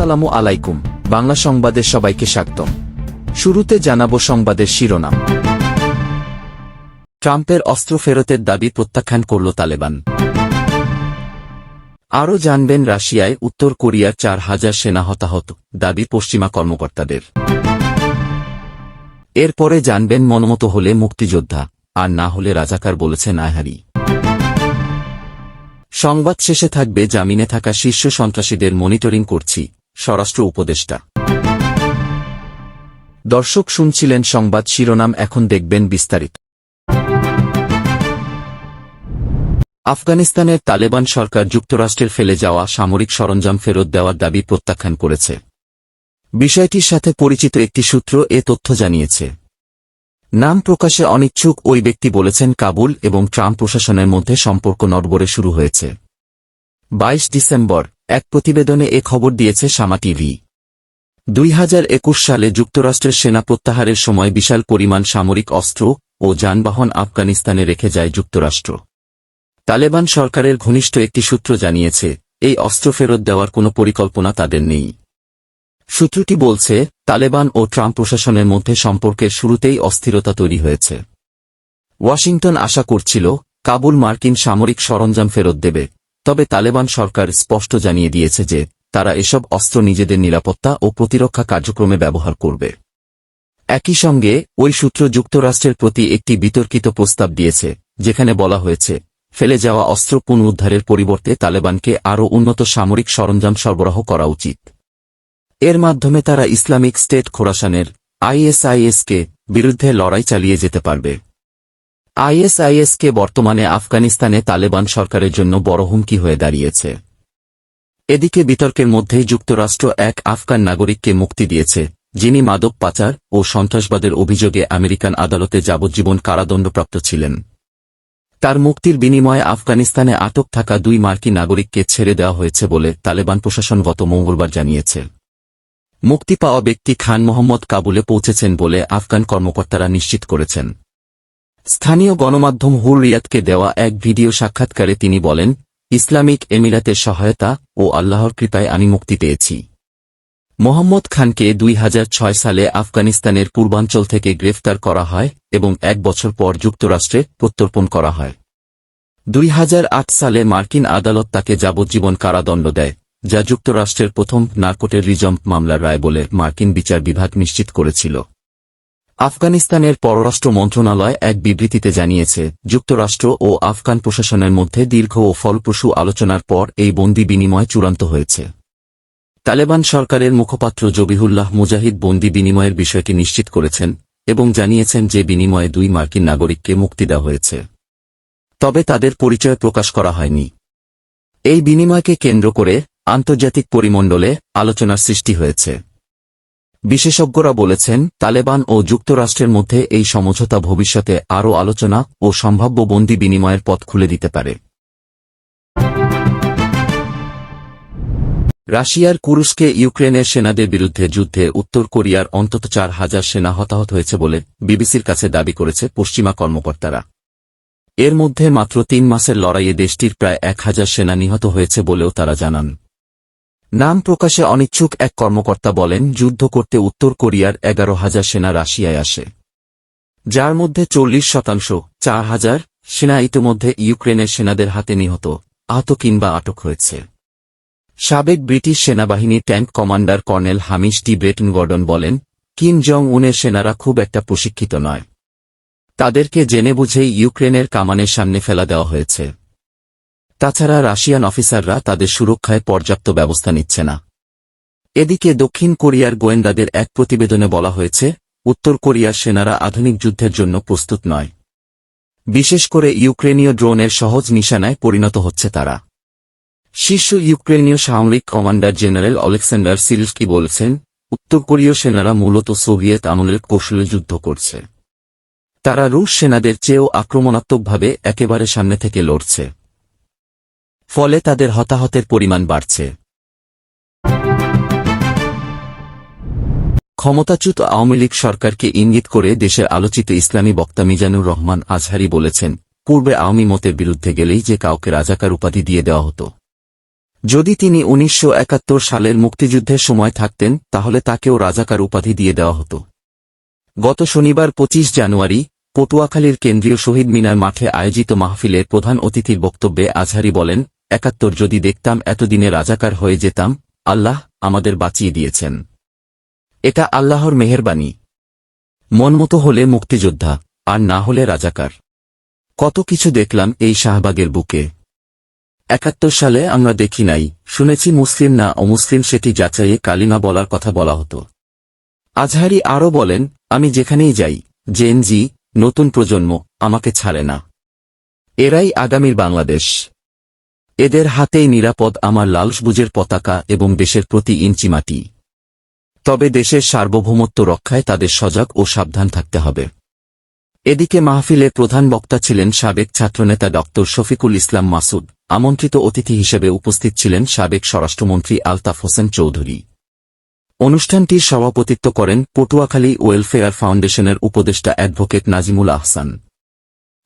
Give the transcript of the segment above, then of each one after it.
আসসালামু আলাইকুম, বাংলা সংবাদের সবাইকে স্বাগতম। শুরুতে জানাব সংবাদের শিরোনাম। ট্রাম্পের অস্ত্র ফেরতের দাবি প্রত্যাখ্যান করল তালেবান। আরও জানবেন রাশিয়ায় উত্তর কোরিয়ার চার হাজার সেনা হতাহত, দাবি পশ্চিমা কর্মকর্তাদের। এরপরে জানবেন মনমতো হলে মুক্তিযোদ্ধা, আর না হলে রাজাকার বলেছেন আহারি সংবাদ শেষে থাকবে জামিনে থাকা শীর্ষ সন্ত্রাসীদের মনিটরিং করছি স্বরাষ্ট্র উপদেষ্টা। দর্শক শুনছিলেন সংবাদ শিরোনাম, এখন দেখবেন বিস্তারিত। আফগানিস্তানের তালেবান সরকার যুক্তরাষ্ট্রের ফেলে যাওয়া সামরিক সরঞ্জাম ফেরত দেওয়ার দাবি প্রত্যাখ্যান করেছে। বিষয়টির সাথে পরিচিত একটি সূত্র এ তথ্য জানিয়েছে। নাম প্রকাশে অনিচ্ছুক ওই ব্যক্তি বলেছেন, কাবুল এবং ট্রাম্প প্রশাসনের মধ্যে সম্পর্ক নড়বড়ে শুরু হয়েছে। ২২ ডিসেম্বর এক প্রতিবেদনে এ খবর দিয়েছে সামা টিভি। দুই হাজার একুশ সালে যুক্তরাষ্ট্রের সেনা প্রত্যাহারের সময় বিশাল পরিমাণ সামরিক অস্ত্র ও যানবাহন আফগানিস্তানে রেখে যায় যুক্তরাষ্ট্র। তালেবান সরকারের ঘনিষ্ঠ একটি সূত্র জানিয়েছে, এই অস্ত্র ফেরত দেওয়ার কোনো পরিকল্পনা তাদের নেই। সূত্রটি বলছে, তালেবান ও ট্রাম্প প্রশাসনের মধ্যে সম্পর্কের শুরুতেই অস্থিরতা তৈরি হয়েছে। ওয়াশিংটন আশা করছিল, কাবুল মার্কিন সামরিক সরঞ্জাম ফেরত দেবে। তবে তালেবান সরকার স্পষ্ট জানিয়ে দিয়েছে যে, তারা এসব অস্ত্র নিজেদের নিরাপত্তা ও প্রতিরক্ষা কার্যক্রমে ব্যবহার করবে। একই সঙ্গে, ওই সূত্র যুক্তরাষ্ট্রের প্রতি একটি বিতর্কিত প্রস্তাব দিয়েছে, যেখানে বলা হয়েছে, ফেলে যাওয়া অস্ত্র পুনরুদ্ধারের পরিবর্তে তালেবানকে আরও উন্নত সামরিক সরঞ্জাম সরবরাহ করা উচিত। এর মাধ্যমে তারা ইসলামিক স্টেট খোরাসানের আইএসআইএসকে বিরুদ্ধে লড়াই চালিয়ে যেতে পারবে। আইএসআইএসকে বর্তমানে আফগানিস্তানে তালেবান সরকারের জন্য বড় হুমকি হয়ে দাঁড়িয়েছে। এদিকে বিতর্কের মধ্যেই যুক্তরাষ্ট্র এক আফগান নাগরিককে মুক্তি দিয়েছে, যিনি মাদক পাচার ও সন্ত্রাসবাদের অভিযোগে আমেরিকান আদালতে যাবজ্জীবন কারাদণ্ডপ্রাপ্ত ছিলেন। তার মুক্তির বিনিময়ে আফগানিস্তানে আটক থাকা দুই মার্কিন নাগরিককে ছেড়ে দেওয়া হয়েছে বলে তালেবান প্রশাসন গত মঙ্গলবার জানিয়েছে। মুক্তি পাওয়া ব্যক্তি খান মোহাম্মদ কাবুলে পৌঁছেছেন বলে আফগান কর্মকর্তারা নিশ্চিত করেছেন। স্থানীয় গণমাধ্যম হুর রিয়াদকে দেওয়া এক ভিডিও সাক্ষাৎকারে তিনি বলেন, ইসলামিক এমিরাতের সহায়তা ও আল্লাহর কৃপায় আমি মুক্তি পেয়েছি। মোহাম্মদ খানকে দুই হাজার ছয় সালে আফগানিস্তানের পূর্বাঞ্চল থেকে গ্রেফতার করা হয় এবং এক বছর পর যুক্তরাষ্ট্রে প্রত্যর্পণ করা হয়। দুই হাজার আট সালে মার্কিন আদালত তাকে যাবজ্জীবন কারাদণ্ড দেয়, যা যুক্তরাষ্ট্রের প্রথম নার্কোটের রিজম্প মামলার রায় বলে মার্কিন বিচার বিভাগ নিশ্চিত করেছিল। আফগানিস্তানের পররাষ্ট্র মন্ত্রণালয় এক বিবৃতিতে জানিয়েছে, যুক্তরাষ্ট্র ও আফগান প্রশাসনের মধ্যে দীর্ঘ ও ফলপ্রসূ আলোচনার পর এই বন্দি বিনিময় চূড়ান্ত হয়েছে। তালেবান সরকারের মুখপাত্র জবিহুল্লাহ মুজাহিদ বন্দি বিনিময়ের বিষয়টি নিশ্চিত করেছেন এবং জানিয়েছেন যে বিনিময়ে দুই মার্কিন নাগরিককে মুক্তি দেওয়া হয়েছে। তবে তাদের পরিচয় প্রকাশ করা হয়নি। এই বিনিময়কে কেন্দ্র করে আন্তর্জাতিক পরিমণ্ডলে আলোচনার সৃষ্টি হয়েছে। বিশেষজ্ঞরা বলেছেন, তালেবান ও যুক্তরাষ্ট্রের মধ্যে এই সমঝোতা ভবিষ্যতে আরও আলোচনা ও সম্ভাব্য বন্দি বিনিময়ের পথ খুলে দিতে পারে। রাশিয়ার কুরুসকে ইউক্রেনের সেনাদের বিরুদ্ধে যুদ্ধে উত্তর কোরিয়ার অন্তত চার হাজার সেনা হতাহত হয়েছে বলে বিবিসির কাছে দাবি করেছে পশ্চিমা কর্মকর্তারা। এর মধ্যে মাত্র তিন মাসের লড়াইয়ে দেশটির প্রায় এক হাজার সেনা নিহত হয়েছে বলেও তারা জানান। নাম প্রকাশে অনিচ্ছুক এক কর্মকর্তা বলেন, যুদ্ধ করতে উত্তর কোরিয়ার এগারো হাজার সেনা রাশিয়ায় আসে। যার মধ্যে চল্লিশ শতাংশ, চার হাজার, সেনা ইতিমধ্যে ইউক্রেনের সেনাদের হাতে নিহত, আহত কিংবা আটক হয়েছে। সাবেক ব্রিটিশ সেনাবাহিনী tank commander colonel Hamish de Bretton Gordon বলেন, কিম জং উনের সেনারা খুব একটা প্রশিক্ষিত নয়। তাদেরকে জেনে বুঝেই ইউক্রেনের কামানের সামনে ফেলা দেওয়া হয়েছে। তাছাড়া রাশিয়ান অফিসাররা তাদের সুরক্ষায় পর্যাপ্ত ব্যবস্থা নিচ্ছে না। এদিকে দক্ষিণ কোরিয়ার গোয়েন্দাদের এক প্রতিবেদনে বলা হয়েছে, উত্তর কোরিয়ার সেনারা আধুনিক যুদ্ধের জন্য প্রস্তুত নয়। বিশেষ করে ইউক্রেনীয় ড্রোনের সহজ নিশানায় পরিণত হচ্ছে তারা। শীর্ষ ইউক্রেনীয় সামরিক কমান্ডার জেনারেল অলেকসান্ডার সিলস্কি বলেছেন, উত্তর কোরীয় সেনারা মূলত সোভিয়েত আমলের কৌশলে যুদ্ধ করছে। তারা রুশ সেনাদের চেয়েও আক্রমণাত্মকভাবে একেবারে সামনে থেকে লড়ছে। ফলে তাদের হতাহতের পরিমাণ বাড়ছে। ক্ষমতাচ্যুত আওয়ামী লীগ সরকারকে ইঙ্গিত করে দেশের আলোচিত ইসলামী বক্তা মিজানুর রহমান আজহারি বলেছেন, পূর্বে আওয়ামী মতের বিরুদ্ধে গেলেই যে কাউকে রাজাকার উপাধি দিয়ে দেওয়া হতো। যদি তিনি উনিশশো একাত্তর সালের মুক্তিযুদ্ধের সময় থাকতেন, তাহলে তাকেও রাজাকার উপাধি দিয়ে দেওয়া হতো। গত শনিবার ২৫ জানুয়ারি, পটুয়াখালীর কেন্দ্রীয় শহীদ মিনার মাঠে আয়োজিত মাহফিলের প্রধান অতিথির বক্তব্যে আজহারি বলেন একাত্তর যদি দেখতাম এতদিনে রাজাকার হয়ে যেতাম, আল্লাহ আমাদের বাঁচিয়ে দিয়েছেন। এটা আল্লাহর মেহেরবানি। মনমতো হলে মুক্তিযোদ্ধা, আর না হলে রাজাকার। কত কিছু দেখলাম এই শাহবাগের বুকে। একাত্তর সালে আমরা দেখি নাই, শুনেছি মুসলিম না অমুসলিম সেটি যাচাইয়ে কালিমা বলার কথা বলা হতো। আজহারি আরও বলেন, আমি যেখানেই যাই জেনজি নতুন প্রজন্ম, আমাকে ছাড়ে না। এরাই আগামীর বাংলাদেশ। এদের হাতেই নিরাপদ আমার লালসবুজের পতাকা এবং দেশের প্রতি ইঞ্চি মাটি। তবে দেশের সার্বভৌমত্ব রক্ষায় তাদের সজাগ ও সাবধান থাকতে হবে। এদিকে মাহফিলে প্রধান বক্তা ছিলেন সাবেক ছাত্রনেতা ড শফিকুল ইসলাম মাসুদ, আমন্ত্রিত অতিথি হিসেবে উপস্থিত ছিলেন সাবেক স্বরাষ্ট্রমন্ত্রী আলতাফ হোসেন চৌধুরী। অনুষ্ঠানটির সভাপতিত্ব করেন পটুয়াখালী ওয়েলফেয়ার ফাউন্ডেশনের উপদেষ্টা অ্যাডভোকেট নাজিমুল আহসান।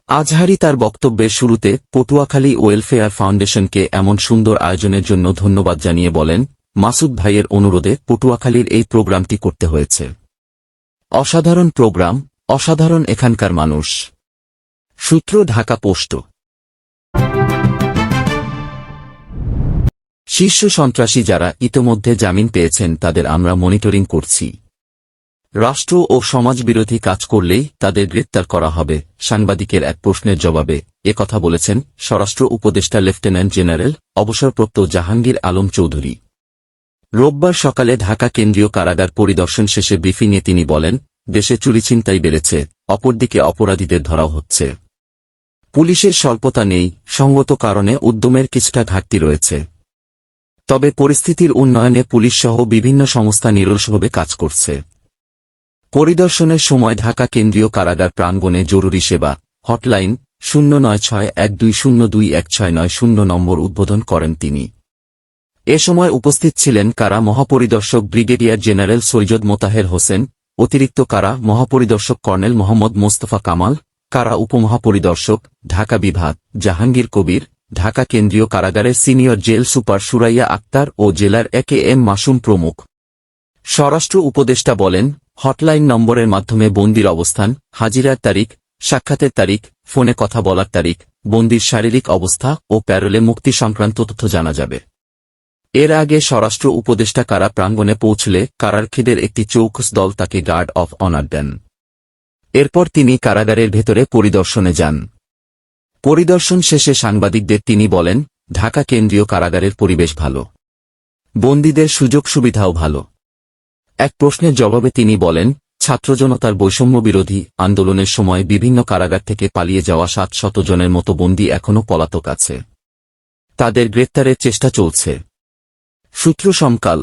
আজহারি তার বক্তব্যের শুরুতে পটুয়াখালী ওয়েলফেয়ার ফাউন্ডেশনকে এমন সুন্দর আয়োজনের জন্য ধন্যবাদ জানিয়ে বলেন, মাসুদ ভাইয়ের অনুরোধে পটুয়াখালীর এই প্রোগ্রামটি করতে হয়েছে। অসাধারণ প্রোগ্রাম, অসাধারণ এখানকার মানুষ। সূত্র, ঢাকা পোস্ট। শীর্ষ সন্ত্রাসী যারা ইতোমধ্যে জামিন পেয়েছেন তাদের আমরা মনিটরিং করছি। রাষ্ট্র ও সমাজবিরোধী কাজ করলেই তাদের গ্রেপ্তার করা হবে, সাংবাদিকের এক প্রশ্নের জবাবে। কথা বলেছেন স্বরাষ্ট্র উপদেষ্টা লেফটেন্যান্ট জেনারেল অবসরপ্রাপ্ত জাহাঙ্গীর আলম চৌধুরী। রোববার সকালে ঢাকা কেন্দ্রীয় কারাগার পরিদর্শন শেষে ব্রিফিংয়ে তিনি বলেন, দেশে চুরিচিন্তাই বেড়েছে, অপরদিকে অপরাধীদের ধরাও হচ্ছে। পুলিশের স্বল্পতা নেই, সঙ্গত কারণে উদ্যমের কিছুটা ঘাটতি রয়েছে। তবে পরিস্থিতির উন্নয়নে পুলিশসহ বিভিন্ন সংস্থা নিরলসভাবে কাজ করছে। পরিদর্শনের সময় ঢাকা কেন্দ্রীয় কারাগার প্রাঙ্গণে জরুরি সেবা, হটলাইন, শূন্য নয় ছয় এক দুই শূন্য দুই এক ছয় নয় শূন্য নম্বর উদ্বোধন করেন তিনি। এ সময় উপস্থিত ছিলেন কারা মহাপরিদর্শক ব্রিগেডিয়ার জেনারেল সৈয়দ মোতাহের হোসেন, অতিরিক্ত কারা মহাপরিদর্শক কর্নেল মোহাম্মদ মোস্তফা কামাল, কারা উপমহাপরিদর্শক, ঢাকা বিভাগ, জাহাঙ্গীর কবির, ঢাকা কেন্দ্রীয় কারাগারের senior jail super Suraiya Akter ও জেলার একে এম মাসুম প্রমুখ। স্বরাষ্ট্র উপদেষ্টা বলেন হটলাইন নম্বরের মাধ্যমে বন্দির অবস্থান, হাজিরার তারিখ, সাক্ষাতের তারিখ, ফোনে কথা বলার তারিখ, বন্দির শারীরিক অবস্থা ও প্যারোলে মুক্তি সংক্রান্ত তথ্য জানা যাবে। এর আগে স্বরাষ্ট্র উপদেষ্টা কারা প্রাঙ্গণে পৌঁছলে কারারক্ষীদের একটি চৌকস দল তাকে গার্ড অফ অনার দেন। এরপর তিনি কারাগারের ভেতরে পরিদর্শনে যান। পরিদর্শন শেষে সাংবাদিকদের তিনি বলেন, ঢাকা কেন্দ্রীয় কারাগারের পরিবেশ ভালো। বন্দীদের সুযোগ সুবিধাও ভালো। এক প্রশ্নের জবাবে তিনি বলেন, ছাত্রজনতার বৈষম্য বিরোধী আন্দোলনের সময় বিভিন্ন কারাগার থেকে পালিয়ে যাওয়া সাত শত জনের মতো বন্দী এখনও পলাতক আছে। তাদের গ্রেপ্তারের চেষ্টা চলছে। সূত্র সমকাল